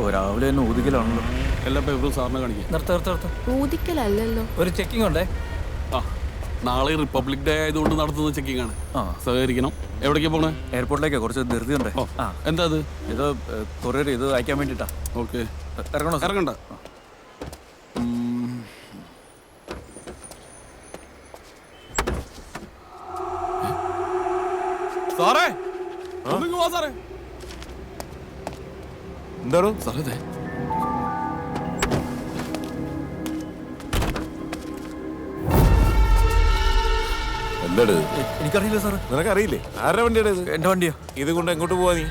ഓ രാവിലെ തന്നെ ഊതിക്കലാണല്ലോ എല്ലാ പേപ്പറും സാറിനെ കാണിക്കാം. നിർത്ത നിർത്ത നിർത്ത. ഊതിക്കലല്ലല്ലോ. ഒരു ചെക്കിംഗ് ഉണ്ടേ? ആ നാളെ റിപ്പബ്ലിക് ഡേ ആയതുകൊണ്ട് നടത്തുന്ന ചെക്കിംഗ് ആണ്. ആ. സഹകരിക്കണം. എവിടേക്കാ പോണേ? എയർപോർട്ടിലേക്ക് കുറച്ച് ധൃതി ഉണ്ടേ. ആ. എന്താ അത്? ഇത് കൊറിയർ ഇത് അയക്കാൻ വേണ്ടിട്ടാ. ഓക്കെ. ഇറങ്ങണോ ഇറങ്ങണ്ട. സാറേ സാറേ. എന്താണ് സാറേ ദേ. എന്താണ് എനിക്കറിയില്ല സാർ നിനക്കറിയില്ലേ? ആരുടെ വണ്ടിയുടെ ഇത് എന്റെ വണ്ടിയാ. ഇത് കൊണ്ട് എങ്ങോട്ട് പോവാ നീ?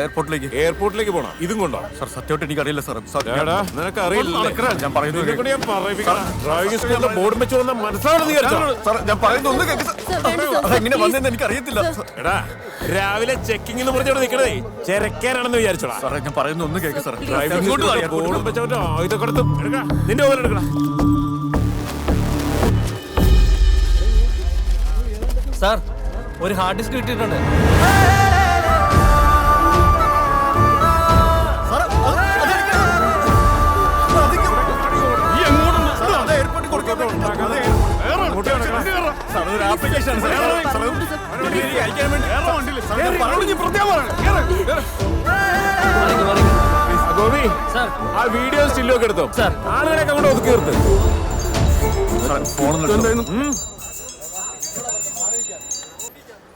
എയർപോർട്ടിലേക്ക്. എയർപോർട്ടിലേക്ക് പോണം? ഇതും കൊണ്ടോ? സാർ സത്യമായിട്ട് എനിക്ക് അറിയില്ല സാർ, നിനക്ക് അറിയില്ല. ഞാൻ പറയുന്നത് ഡ്രൈവിംഗ് സ്കൂളിന്റെ ബോർഡ് വെച്ച് വന്ന വിചാരിച്ചോ? സാർ ഞാൻ പറയുന്നത് ഒന്ന് please. വന്നെന്ന് എനിക്കറിയത്തില്ല. എടാ രാവിലെ ചെക്കിംഗ് എന്ന് പറഞ്ഞോട് നിൽക്കണേ ചെരക്കാനാണെന്ന് വിചാരിച്ചോടാ. സാറേ ഞാൻ പറയുന്നത് ഒന്ന് കേൾക്ക് സാർ. ഡ്രൈവിംഗ് ബോർഡും വെച്ചവന്റെ ആയുധം കൊടുത്തും എടുക്കടാ നിന്റെ ഓവൻ എടുക്കടാ. സാർ ഒരു ഹാർഡ് ഡിസ്ക് കിട്ടിയിട്ടുണ്ട്. ഗോപി ആ വീഡിയോ സ്റ്റില്ലൊക്കെ എടുത്തോ? സാർ. ആളുകളൊക്കെ അങ്ങോട്ട് ഒതുക്കി നിർത്ത്.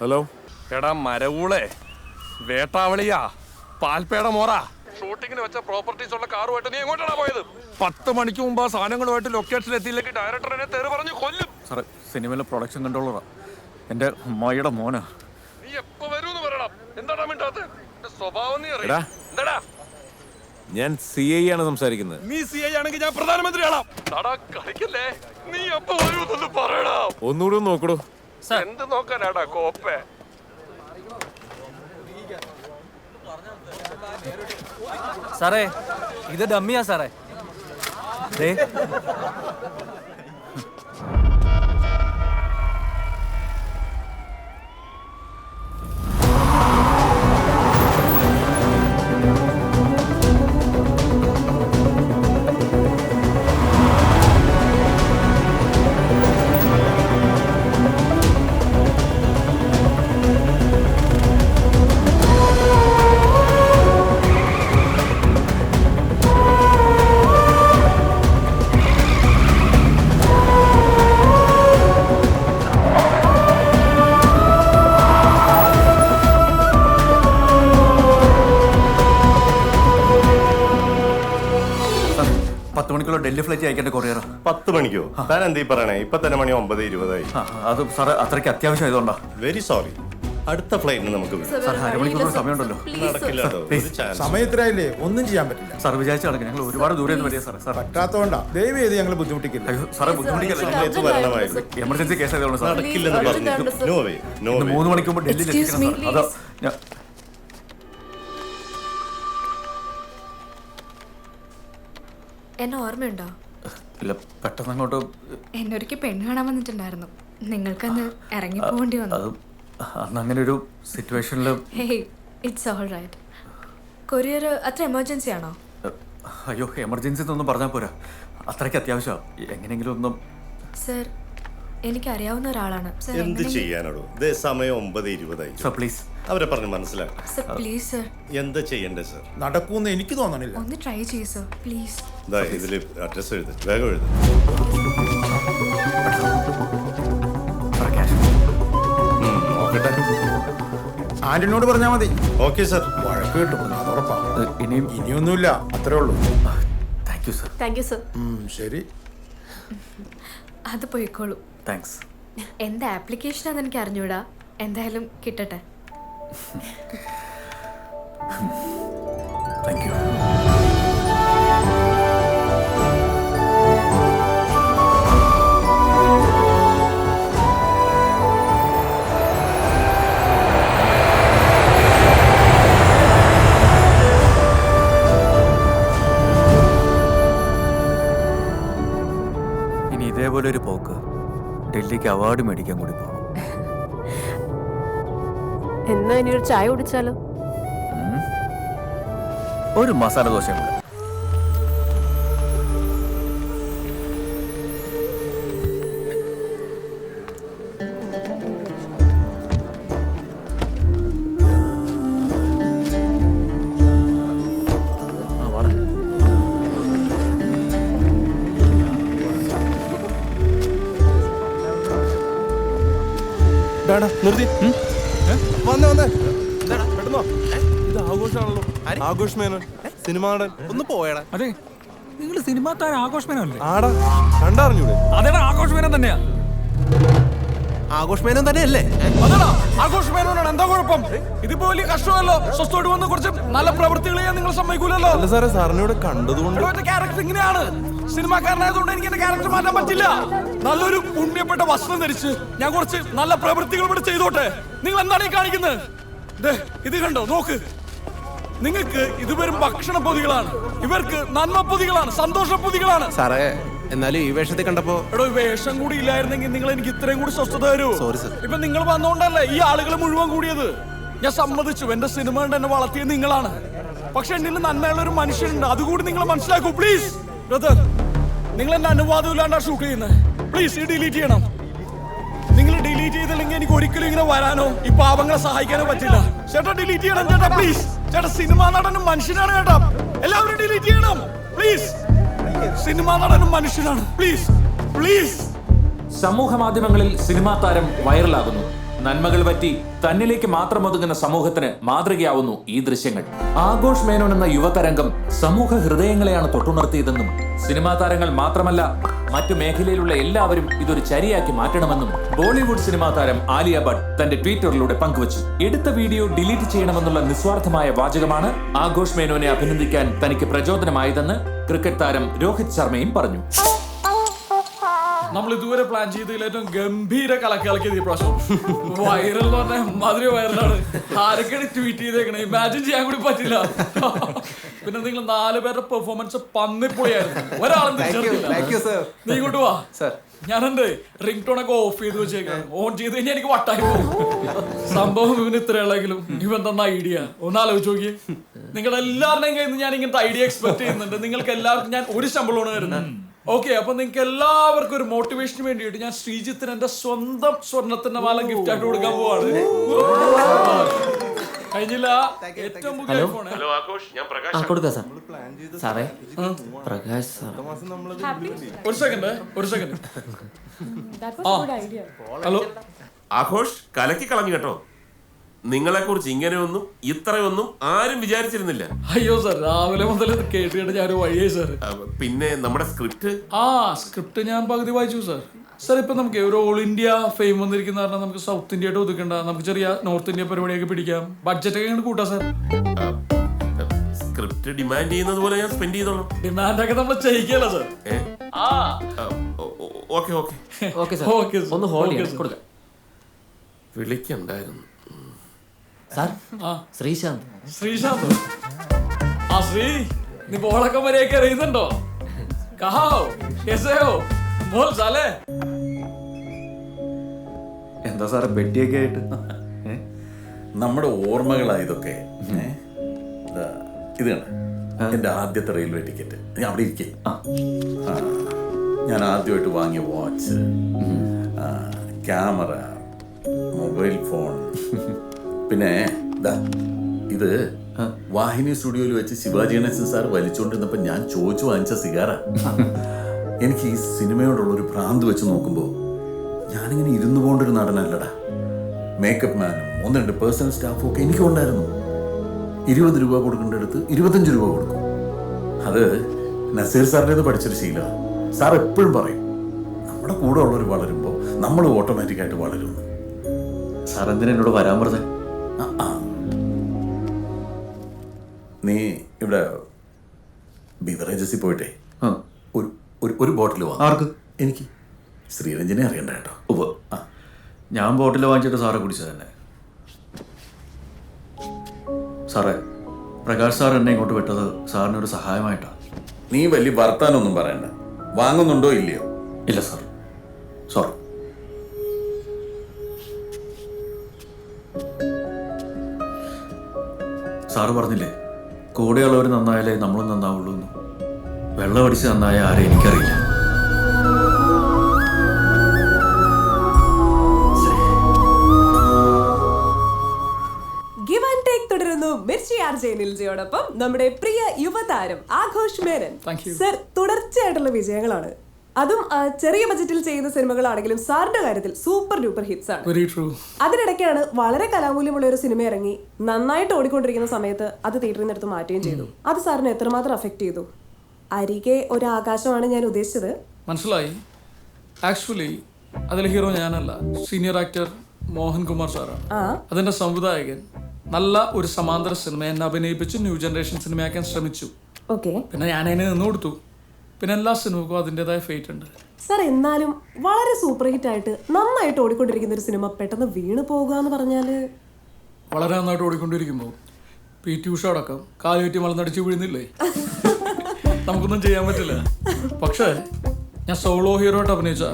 ഹലോ. എടാ മരവൂളെ. വേട്ടാവളിയാ. പാൽപേട മോറ. ഷൂട്ടിങ്ങിന് വെച്ച പ്രോപ്പർട്ടീസ് ഉള്ള കാറുമായിട്ട് നീ എങ്ങോട്ടാണ് പോയത്? പത്ത് മണിക്ക് മുമ്പ് ആ സാധനങ്ങളുമായിട്ട് ലൊക്കേഷൻ എത്തിയില്ലെങ്കിൽ ഡയറക്ടർ എന്നെ തെറി പറഞ്ഞു കൊല്ലും. സാറേ സിനിമയിലെ പ്രൊഡക്ഷൻ കൺട്രോളറാ എന്റെ അമ്മായിയുടെ മോനാ. നീ എപ്പോ വരൂന്ന് പറയണം. എന്താടാ മിണ്ടാത്തെ? എന്റെ സ്വഭാവം നീ അറിയാ. എന്താടാ? ഞാൻ സി ഐ ആണ് സംസാരിക്കുന്നത്. നീ സി ഐ ആണെങ്കിൽ ഞാൻ പ്രധാനമന്ത്രിയാണോ കളിക്കല്ലേ. നീ എപ്പോ വരൂന്നൊന്ന് പറയടാ. ഒന്നുകൂടി നോക്കൂ നോക്കടോ. എന്ത് നോക്കാനാടാ കോപ്പേ? സാറേ ഇത് ഡമ്മിയാ സാറേ. ദേ. പത്ത് മണിക്കുള്ള ഡൽഹി ഫ്ലൈറ്റ് അയക്കേണ്ട കൊറിയറോ പത്ത് മണിക്കോ? ഞാൻ എന്തീ പറയണേ? ഇപ്പൊ തന്നെ മണി ഒമ്പത് ഇരുപതായി. ആ അത് സാർ അത്രയ്ക്ക് അത്യാവശ്യം ആയതുകൊണ്ടാ. വെരി സോറി അടുത്ത ഫ്ലൈറ്റിന് നമുക്ക്. സാർ അരമണിക്കൂർ സമയമുണ്ടല്ലോ. സമയം സമയത്തിനായില്ലേ ഒന്നും ചെയ്യാൻ പറ്റില്ല. സാർ വിചാരിച്ച കണക്ക് ഞങ്ങൾ ഒരുപാട് ദൂരെ നിന്ന് വരിക സാർ സാർ പറ്റാത്തതുകൊണ്ടാ. ദയവ് ചെയ്ത് ഞങ്ങൾ ബുദ്ധിമുട്ടിക്കില്ല. സാറേ ബുദ്ധിമുട്ടിക്കില്ല? എമർജൻസി കേസ് ആയതുകൊണ്ട് സാർ നടക്കില്ലെന്ന് പറഞ്ഞു നോ വേ നോ വേ മൂന്ന് മണിക്ക് മുമ്പ് ഡൽഹിയിൽ എത്തിക്കണം സാർ അതാ എന്നെ ഓർമ്മയുണ്ടോ? ഇല്ല പെട്ടെന്ന് അങ്ങോട്ട് എന്നെ ഒരിക്കൽ പെണ്ണ് കാണാൻ വന്നിട്ടുണ്ടായിരുന്നു. നിങ്ങൾക്കന്ന് ഇറങ്ങി പോകേണ്ടി വന്നു. അത് അന്ന് അങ്ങനെ ഒരു സിറ്റുവേഷനിൽ hey it's all right courier അത്ര എമർജൻസി ആണോ? അയ്യോ എമർജൻസി എന്നൊന്നും പറഞ്ഞാൽ പോരാ. അത്രയ്ക്ക് അത്യാവശ്യമാണ് എങ്ങനെയെങ്കിലും ഒന്നും സർ എനിക്കറിയാവുന്ന ഒരാളാണ്. സർ എന്ത് ചെയ്യാനോ ഇതേ സമയം ഒമ്പത് ഇരുപതായി സർ പ്ലീസ്. അവരെ പറഞ്ഞ് മനസ്സിലാക്കാം. Sir please sir. എന്താ ചെയ്യണ്ടേ സർ? നടക്കൂന്ന് എനിക്ക് തോന്നണില്ല. ഒന്ന് ട്രൈ ചെയ്യൂ സർ. പ്ലീസ്. ഇതാ ഇതിൽ അഡ്രസ് എഴുതി. വേഗം എഴുതി. ഉം, നോക്കട്ടെ. ആന്റണിയോട് പറഞ്ഞാൽ മതി. Okay sir. വഴക്ക് കിട്ടും. അത് ഉറപ്പാ. ഇനിയും ഇനിയൊന്നുമില്ല. അത്രേ ഉള്ളൂ. Thank you sir thank you sir ഉം, ശരി. അത് പോയിക്കോളൂ. താങ്ക്സ് എന്താ ആപ്ലിക്കേഷനാന്ന് എനിക്ക് അറിഞ്ഞൂടാ? എന്തായാലും കിട്ടട്ടെ. താങ്ക് യു ഇതേപോലെ ഒരു പോക്ക്. ഡൽഹിക്ക് അവാർഡ് മേടിക്കാൻ കൂടി പോകണം എന്നാ ഇനി ഒരു ചായ കുടിച്ചാലോ? ഒരു മസാല ദോശയും കൂടെ. നിർത്തി. വന്നേ വന്നേ. പെട്ടെന്നോ. ഇത് ആഘോഷമാണല്ലോ. ആഘോഷ് മേനോൻ സിനിമ നടൻ. ഒന്ന് പോയടാ. അതെ നിങ്ങൾ സിനിമാ താരം ആഘോഷമേനല്ലേ ആടാ കണ്ടറിഞ്ഞൂടെ? അതെ ആഘോഷമേനൻ തന്നെയാ. ആഘോഷ് മേനോൻ തന്നെയല്ലേ? അതല്ല ആഘോഷ് മേനോനാണ് എന്താ കുഴപ്പം? ഇതിപ്പോ വലിയ കഷ്ടമല്ലോ. സ്വസ്ഥമായിട്ട് വന്ന് കുറച്ച് നല്ല പ്രവൃത്തികൾ ചെയ്യാൻ നിങ്ങൾ സമ്മതിക്കൂലല്ലോ. അല്ല സാറേ സാറിനോട് കണ്ടതുകൊണ്ട് ക്യാരക്ടർ ഇങ്ങനെയാണ്. സിനിമാക്കാരനായതുകൊണ്ട് എനിക്ക് എന്റെ ക്യാരക്ടർ മാറ്റാൻ പറ്റില്ല. നല്ലൊരു പുണ്യപ്പെട്ട വസ്ത്രം ധരിച്ച് ഞാൻ കുറച്ച് നല്ല പ്രവൃത്തികൾ ഇവിടെ ചെയ്തോട്ടെ. നിങ്ങൾ എന്താണ് ഈ കാണിക്കുന്നത്? ഇത് കണ്ടോ? നോക്ക്. നിങ്ങൾക്ക് ഇത് വെറും ഭക്ഷണ പൊതികളാണ്. ഇവർക്ക് നന്മ പൊതികളാണ് സന്തോഷ പൊതികളാണ്. സാറേ എന്നാലും ഈ വേഷത്തിൽ കണ്ടപ്പോ എടോ വേഷം കൂടി ഇല്ലായിരുന്നെങ്കിൽ നിങ്ങൾ എനിക്ക് ഇത്രയും കൂടി സ്വസ്ഥത തരൂ. സോറി സർ ഇപ്പൊ നിങ്ങൾ വന്നോണ്ടല്ലേ ഈ ആളുകൾ മുഴുവൻ കൂടിയത്? ഞാൻ സമ്മതിച്ചു. എന്റെ സിനിമ കൊണ്ട് എന്നെ വളർത്തിയത് നിങ്ങളാണ്. പക്ഷെ എന്നിൽ നന്മയുള്ള ഒരു മനുഷ്യനുണ്ട്. അതുകൂടി നിങ്ങൾ മനസ്സിലാക്കൂ പ്ലീസ് ബ്രദർ നിങ്ങൾ എന്റെ അനുവാദം ഇല്ലാണ്ടാ ഷൂട്ട് ചെയ്യുന്നത് പ്ലീസ് ഡിലീറ്റ് ചെയ്യണം. നിങ്ങൾ ഡിലീറ്റ് ചെയ്തില്ലെങ്കിൽ എനിക്ക് ഒരിക്കലും ഇങ്ങനെ വരാനോ ഈ പാവങ്ങളെ സഹായിക്കാനോ പറ്റില്ല. ചേട്ടാ ഡിലീറ്റ് ചെയ്യണം ചേട്ടാ പ്ലീസ് ചേട്ടാ സിനിമാ നടനും മനുഷ്യനാണ് ചേട്ടാ. എല്ലാവരും ഡിലീറ്റ് ചെയ്യണം. പ്ലീസ് സിനിമാ നടനും മനുഷ്യനാണ്. പ്ലീസ് പ്ലീസ് സമൂഹ മാധ്യമങ്ങളിൽ സിനിമാ താരം വൈറലാകുന്നു നന്മകൾ പറ്റി തന്നിലേക്ക് മാത്രം ഒതുങ്ങുന്ന സമൂഹത്തിന് മാതൃകയാവുന്നു ഈ ദൃശ്യങ്ങൾ. ആഘോഷ് മേനോൻ എന്ന യുവതരംഗം സമൂഹ ഹൃദയങ്ങളെയാണ് തൊട്ടുണർത്തിയതെന്നും സിനിമാ താരങ്ങൾ മാത്രമല്ല മറ്റു മേഖലയിലുള്ള എല്ലാവരും ഇതൊരു ചരിയാക്കി മാറ്റണമെന്നും ബോളിവുഡ് സിനിമാ താരം ആലിയ ഭട്ട് തന്റെ ട്വിറ്ററിലൂടെ പങ്കുവച്ചു. എടുത്ത വീഡിയോ ഡിലീറ്റ് ചെയ്യണമെന്നുള്ള നിസ്വാർത്ഥമായ വാചകമാണ് ആഘോഷ് മേനോനെ അഭിനന്ദിക്കാൻ തനിക്ക് പ്രചോദനമായതെന്ന് ക്രിക്കറ്റ് താരം രോഹിത് ശർമ്മയും പറഞ്ഞു. നമ്മൾ ഇതുവരെ പ്ലാൻ ചെയ്തതിൽ ഏറ്റവും ഗംഭീര കലക്കിളക്കിയത് ഈ പ്രാവശ്യം? വൈറൽ എന്ന് പറഞ്ഞാൽ മധുര വൈറലാണ് ആരൊക്കെയാണ് ട്വീറ്റ് ചെയ്തേക്കണേ? ഇമാജിൻ ചെയ്യാൻ കൂടി പറ്റില്ല. പിന്നെ നിങ്ങൾ നാല് പേരുടെ പെർഫോമൻസ് പന്നിപ്പൊളിയായിരുന്നു. ഒരാളും നീ ഇങ്ങോട്ട് വാ. ഞാനെന്ത് റിംഗ് ടോൺ ഒക്കെ ഓഫ് ചെയ്ത് വെച്ചേക്കാം ഓൺ ചെയ്ത് കഴിഞ്ഞാൽ എനിക്ക് വട്ടായി പോകും. സംഭവം ഇവന് ഇത്രയുള്ളെങ്കിലും ഇവൻ തന്ന ഐഡിയ ഒന്ന് ആലോചിച്ച് നോക്കി നിങ്ങൾ എല്ലാവരുടെയും കയ്യിൽ നിന്ന് ഞാൻ ഇങ്ങനത്തെ ഐഡിയ എക്സ്പെക്ട് ചെയ്യുന്നുണ്ട്. നിങ്ങൾക്ക് എല്ലാവർക്കും ഞാൻ ഒരു ശമ്പളമാണ് വരുന്നത് ഓക്കെ അപ്പൊ നിങ്ങൾക്ക് എല്ലാവർക്കും ഒരു മോട്ടിവേഷന് വേണ്ടിയിട്ട് ഞാൻ ശ്രീജിത്തിന് എന്റെ സ്വന്തം സ്വർണത്തിന്റെ മാല ഗിഫ്റ്റ് ആയിട്ട് കൊടുക്കാൻ പോവാണ്. കഴിഞ്ഞില്ല? ഏറ്റവും പുതിയ ഐഫോൺ ആ കൊടുക്കാം സാർ. സാറേ പ്രകാശ് സാർ. ഒരു സെക്കൻഡ് ഒരു സെക്കൻഡ് ഹലോ ആഘോഷ് കലക്കി കളഞ്ഞു കേട്ടോ. നിങ്ങളെ കുറിച്ച് ഇങ്ങനെയൊന്നും ഇത്രയൊന്നും ആരും വിചാരിച്ചിരുന്നില്ല. അയ്യോ സർ രാവിലെ മുതൽ ഇത് കേട്ട് കേട്ട് ഞാൻ വഴിയായി സാർ പിന്നെ നമ്മുടെ സ്ക്രിപ്റ്റ് ആ സ്ക്രിപ്റ്റ് ഞാൻ പകുതി വായിച്ചു സർ സർ ഇപ്പൊ നമുക്ക് ഒരു ഓൾ ഇന്ത്യ ഫെയിം വന്നിരിക്കുന്ന കാരണം നമുക്ക് സൗത്ത് ഇന്ത്യ ആയിട്ട് ഒതുക്കണ്ട. നമുക്ക് ചെറിയ നോർത്ത് ഇന്ത്യ പരിപാടിയൊക്കെ പിടിക്കാം. ബഡ്ജറ്റ് ഒക്കെ ഇങ്ങോട്ട് കൂട്ടാം സാർ സ്ക്രിപ്റ്റ് ഡിമാൻഡ് ചെയ്യുന്നത് പോലെ ഞാൻ സ്പെൻഡ് ചെയ്തോളാം. ഡിമാൻഡ് ഒക്കെ നമ്മൾ ചെയ്യിക്കല്ല സർ ആ. Okay okay. Okay sir okay ഒന്ന് ഹോൾഡ്. കൊടുക്കാം. വിളിക്കണ്ടായിരുന്നു. സാർ? ആ. ശ്രീശാന്ത്. ശ്രീശാന്ത്. ആ ശ്രീ നീ ബോളൊക്കെ വരെയൊക്കെ അറിയുന്നുണ്ടോ കഹാവോ മോൾ സാലേ. എന്താ സാറേ പെട്ടിയൊക്കെ ആയിട്ട്? ഏ? നമ്മുടെ ഓർമ്മകളാ ഇതൊക്കെ ഏ? ദാ, ഇത് കണ്ട എന്റെ ആദ്യത്തെ റെയിൽവേ ടിക്കറ്റ്. ഞാൻ അവിടെ ഇരിക്കേ. ഞാൻ ആദ്യമായിട്ട് വാങ്ങിയ വാച്ച് ക്യാമറ മൊബൈൽ ഫോൺ പിന്നെ ദാ, ഇത് വാഹിനി സ്റ്റുഡിയോയിൽ വെച്ച് ശിവാജി ഗണേശൻ സാർ വലിച്ചുകൊണ്ടിരുന്നപ്പോൾ ഞാൻ ചോദിച്ചു വാങ്ങിച്ച സിഗാറ. എനിക്ക് ഈ സിനിമയോടുള്ള ഒരു ഭ്രാന്ത് വെച്ച് നോക്കുമ്പോൾ ഞാനിങ്ങനെ ഇരുന്നു പോകേണ്ട ഒരു നടനല്ലടാ മേക്കപ്പ് മാനും ഒന്ന് രണ്ട് പേഴ്സണൽ സ്റ്റാഫും ഒക്കെ എനിക്കും ഉണ്ടായിരുന്നു ഇരുപത് രൂപ കൊടുക്കേണ്ട അടുത്ത് ഇരുപത്തഞ്ച് രൂപ കൊടുക്കും. അത് നസീർ സാറിന്റെ പഠിച്ചൊരു ശീലമാണ് സാർ എപ്പോഴും പറയും നമ്മുടെ കൂടെ ഉള്ളവർ വളരുമ്പോൾ നമ്മൾ ഓട്ടോമാറ്റിക്കായിട്ട് വളരുന്നു സാർ എന്തിനാ എന്നോട് വരാൻ പറഞ്ഞേ? ആ, ആ. നീ ഇവിടെ ബിവറേജസിൽ പോയിട്ടേ? ഒരു ഒരു ഒരു ബോട്ടിൽ വാ ആർക്ക്? എനിക്ക്. ശ്രീരഞ്ജനെ അറിയണ്ട കേട്ടോ. ഉവ്വ്. ആ. ഞാൻ ബോട്ടിൽ വാങ്ങിച്ചിട്ട് സാറെ കുടിച്ചത് തന്നെ. സാറേ പ്രകാശ് സാർ എന്നെ ഇങ്ങോട്ട് വിട്ടത് സാറിനൊരു സഹായമായിട്ടാണ് നീ വലിയ വർത്താനൊന്നും പറയണ്ട. വാങ്ങുന്നുണ്ടോ ഇല്ലയോ? ഇല്ല സാർ സാറ് പറഞ്ഞില്ലേ കൂടെയുള്ളവർ നന്നായാലേ നമ്മളും നന്നാവുള്ളൂ എന്ന്. വെള്ളം അടിച്ച് നന്നായ ആരെ എനിക്കറിയില്ല. തുടരുന്നു മിർച്ചി ആർ ജയനിൽജയോടൊപ്പം നമ്മുടെ പ്രിയ യുവതാരം ആഘോഷ് മേനൻ. സർ തുടർച്ചയായിട്ടുള്ള വിജയങ്ങളാണ്. അതും ചെറിയ ബജറ്റിൽ ചെയ്യുന്ന സിനിമകളാണെങ്കിലും സാറിന്റെ കാര്യത്തിൽ സൂപ്പർ ഡൂപ്പർ ഹിറ്റ്സ് ആണ്. അതിനിടയ്ക്കാണ് വളരെ കലാമൂല്യമുള്ള ഒരു സിനിമ ഇറങ്ങി നന്നായിട്ട് ഓടിക്കൊണ്ടിരിക്കുന്ന സമയത്ത് അത് തിയേറ്ററിൽ നിന്ന് എടുത്ത് മാറ്റുകയും ചെയ്തു. അത് സാറിനെ എത്രമാത്രം അഫക്ട് ചെയ്തു? അരികെ ഒരു ആകാശമാണ് ഞാൻ ഉദ്ദേശിച്ചത്. മനസ്സിലായി. ആക്ച്വലി അതിലെ ഹീറോ ഞാനല്ല. സീനിയർ ആക്ടർ മോഹൻകുമാർ സാറാണ്. അതിന്റെ സംവിധായകൻ. നല്ല ഒരു സമാന്തര സിനിമ എന്നെ അഭിനയിപ്പിച്ച് ന്യൂ ജനറേഷൻ സിനിമയാക്കാൻ ശ്രമിച്ചു. പിന്നെ ഞാൻ അതിനെ നിന്ന് കൊടുത്തു. പിന്നെ എല്ലാ സിനിമക്കും അതിന്റെതായ ഫേറ്റ് ഉണ്ട്. സാർ എന്നാലും വളരെ സൂപ്പർ ഹിറ്റ് ആയിട്ട് നന്നായിട്ട് ഓടിക്കൊണ്ടിരിക്കുന്ന ഒരു സിനിമ പെട്ടെന്ന് വീണ് പോകുക എന്ന് പറഞ്ഞാൽ വളരെ നന്നായിട്ട് ഓടിക്കൊണ്ടിരിക്കുമ്പോൾ പി ടി ഉഷ അടക്കം കാലുകറ്റി നടിച്ചു വീഴുന്നില്ലേ? നമുക്കൊന്നും ചെയ്യാൻ പറ്റില്ല. പക്ഷേ ഞാൻ സോളോ ഹീറോ ആയിട്ട് അഭിനയിച്ച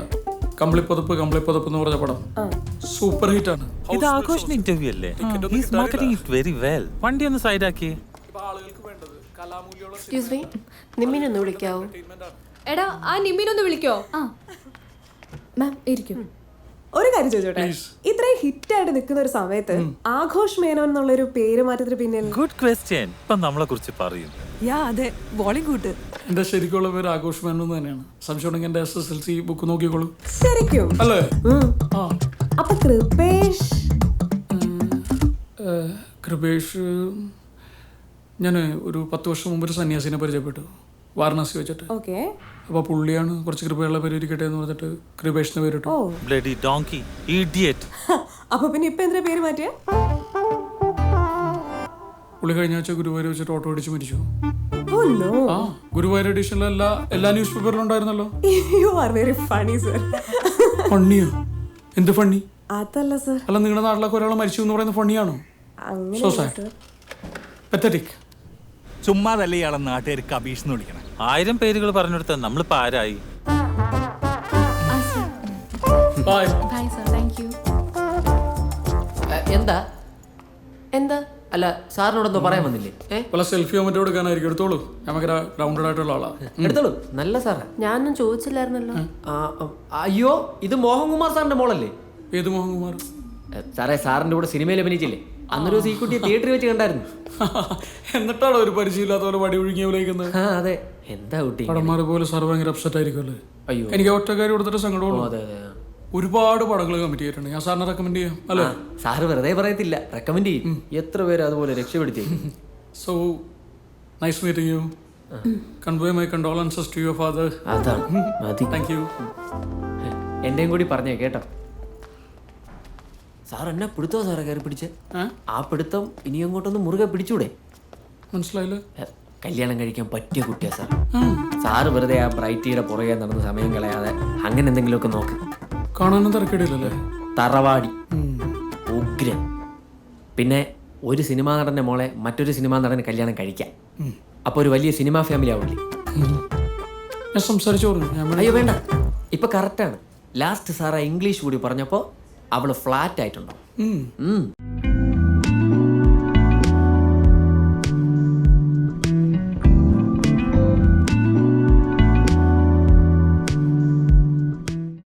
കമ്പിളിപ്പതപ്പ് കമ്പിളിപ്പതപ്പ് എന്ന് പറഞ്ഞ പടം സൂപ്പർ ഹിറ്റ് ആണ്. ഇത് ആഘോഷിന്റെ ഇന്റർവ്യൂ അല്ലേ? മാർക്കറ്റിംഗ് ഇറ്റ് വെരി വെൽ വണ്ടി ഒന്ന് സൈഡാക്കി എക്സ്ക്യൂസ് മീ നിമ്മിനൊന്ന് വിളിക്കാവോ? എടാ ആ നിമ്മിനൊന്ന് വിളിക്കോ? ആ. മാം ഇരിക്കും. ഒരു കാര്യം ചോദിച്ചോട്ടെ? ഇത്രയും ഹിറ്റ് ആയിട്ട് നിൽക്കുന്ന ഒരു സമയത്ത് ആഘോഷ് മേനോൻ എന്നുള്ള ഒരു പേര് മാറ്റത്തിന് പിന്നിൽ ഗുഡ് ക്വസ്റ്റ്യൻ ഇപ്പൊ നമ്മളെ കുറിച്ച് പറയും. യാ അതെ. ബോളിവുഡ് എന്റെ ശരിക്കുള്ള പേര് ആഘോഷ് മേനോൻ എന്ന് തന്നെയാണ്. സംശയമുണ്ടെങ്കിൽ എന്റെ എന്റെ S S L C book നോക്കിക്കോളൂ. ശരിക്കും? അല്ലേ? ആ. അപ്പൊ കൃപേഷ് കൃപേഷ് ഞാൻ ഒരു പത്ത് വർഷം മുമ്പ് ഒരു സന്യാസിനെ പരിചയപ്പെട്ടു വാരണാസി വെച്ചിട്ട്. ഓക്കെ. അപ്പോൾ പുള്ളിയാണ് കുറച്ച് കൃപയുള്ള പേര് ഇരിക്കട്ടെ എന്ന് പറഞ്ഞിട്ട് കൃപേഷിന് പേരിട്ടു ബ്ലഡി ഡോങ്കി ഇഡിയറ്റ് അപ്പൊ പിന്നെ ഇപ്പൊ എന്തിനാ പേര് മാറ്റിയ? പുള്ളി കഴിഞ്ഞ ആഴ്ച ഗുരുവായൂർ വെച്ചിട്ട് ഓട്ടോ അടിച്ച് മരിച്ചു. Oh no. ആ ഗുരുവായൂർ എഡിഷനിലെ എല്ലാ എല്ലാ ന്യൂസ് പേപ്പറിലും ഉണ്ടായിരുന്നല്ലോ. You are very funny sir ഫണ്ണിയോ എന്ത് ഫണ്ണി അതല്ല സർ അല്ല നിങ്ങളുടെ നാട്ടിലൊക്കെ ഒരാൾ മരിച്ചു എന്ന് പറയുന്നത് ഫണ്ണിയാണോ അങ്ങനെ സോ സാർ പത്തറ്റിക് ചുമ്മാതല്ല ഇയാളെ നാട്ടുകാർ കബീഷ് എന്ന് വിളിക്കണം. ആയിരം പേരുകൾ പറഞ്ഞെടുത്ത നമ്മളിപ്പോ ആരായി? Bye bye sir thank you എന്താ? എന്താ? അല്ല സാറിനോടൊന്നും പറയാൻ വന്നില്ലേ? ഏ? പല സെൽഫിയോ മറ്റോ എടുക്കാനായിരിക്കും എടുത്തോളൂ. നമുക്ക് ഗ്രൗണ്ടഡ് ആയിട്ടുള്ള ആളാ. എടുത്തോളൂ. നല്ല സാറാ. ഞാനൊന്നും ചോദിച്ചില്ലായിരുന്നല്ലോ. ആ, ആ, അയ്യോ ഇത് മോഹൻകുമാർ സാറിന്റെ മോളല്ലേ? ഏത് മോഹൻകുമാർ? ഏ, സാറേ സാറിന്റെ കൂടെ സിനിമയിൽ അഭിനയിച്ചില്ലേ? അന്നൊരു കുട്ടിയെ തിയേറ്ററിൽ വെച്ച് കണ്ടായിരുന്നു. എന്നിട്ടാണോ ഒരു പരിചയമില്ലാത്ത പോലെ വടി ഒഴുകിയ വിളിക്കുന്നത് ആ അതെ. എന്താ കുട്ടി? പടന്മാരെ പോലെ സാർ ഭയങ്കര അപ്സെറ്റ് ആയിരിക്കുമല്ലേ? അയ്യോ. എനിക്ക് ഒറ്റ കാര്യം കൊടുത്തിട്ട് സങ്കടമുള്ളൂ അതെ അതെ ഒരുപാട് പടങ്ങൾ കമ്മിറ്റ് ചെയ്തിട്ടുണ്ട്. ഞാൻ സാറിനെ റെക്കമെൻഡ് ചെയ്യാം അല്ലേ? സാറ് വെറുതെ പറയത്തില്ല. റെക്കമെൻഡ് ചെയ്യും. എത്ര പേര് അതുപോലെ രക്ഷപ്പെടുത്തി so nice meeting you convey my condolences to your father അതാണ്. താങ്ക് യു എന്റെയും കൂടി പറഞ്ഞേ കേട്ടോ. സാർ എന്നെ പിടുത്തോ സാറേ കയറി പിടിച്ച്? ആ? പിടുത്തം ഇനി അങ്ങോട്ടൊന്ന് മുറുകെ പിടിച്ചൂടെ? മനസ്സിലായില്ലേ. കല്യാണം കഴിക്കാൻ പറ്റിയ കുട്ടിയാ സാർ. സാറ് വെറുതെ ആ ബ്രൈറ്റിയുടെ പുറകെ നടന്ന സമയം കളയാതെ അങ്ങനെ എന്തെങ്കിലുമൊക്കെ നോക്ക്. കാണാനും തിരക്കേടില്ലല്ലേ? തറവാടി. ഉഗ്രൻ പിന്നെ ഒരു സിനിമാ നടന്റെ മോളെ മറ്റൊരു സിനിമാ നടന് കല്യാണം കഴിക്കാം. അപ്പൊ ഒരു വലിയ സിനിമാ ഫാമിലി ആവില്ലേ ഞാൻ സംസാരിച്ചോളൂ. ഞാൻ അയ്യോ വേണ്ട. ഇപ്പൊ കറക്റ്റാണ് ലാസ്റ്റ് സാറാ ഇംഗ്ലീഷ് കൂടി പറഞ്ഞപ്പോ അവൾ ഫ്ലാറ്റ് ആയിട്ടുണ്ടോ ഉം. ഉം